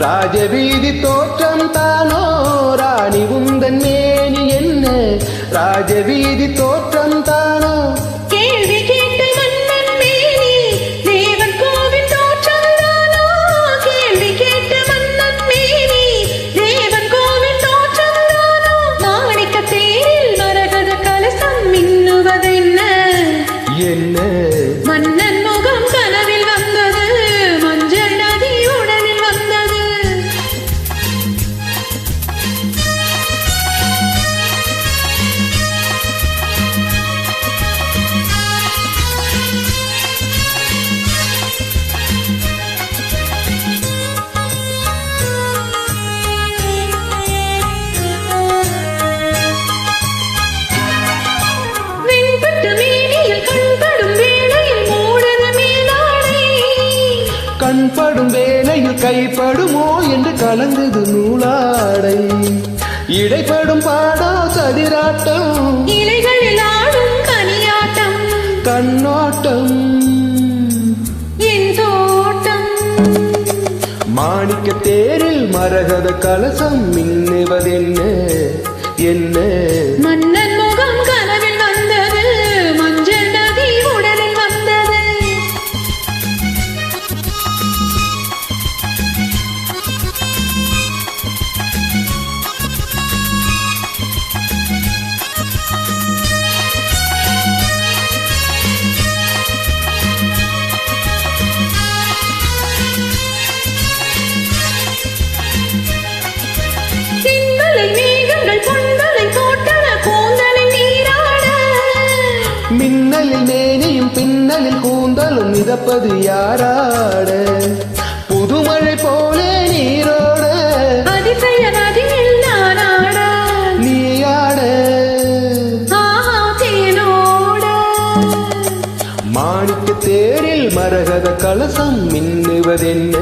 ராஜவீதி தோற்றம் தானோ? ராணி உந்தன் மேனி என்ன? ராஜவீதி தோற்றம் தானோ? கண்படும் வேலையில் கைப்படுமோ என்று கலந்தது நூலாடை. இடைப்படும் பாடோ சதிராட்டம் இலைகளில் ஆடும் கனியாட்டம் கண்ணோட்டம். மாணிக்க தேரில் மரகத கலசம் மின்னுவதென்ன? என்ன? மன்னன் மின்னலில் மேனியும் பின்னலில் கூந்தலும் மிதப்பது யாராட? புதுமழை போலே நீரோட. நீயாட. மாணிக்க தேரில் மரகத கலசம் மின்னுவதென்ன?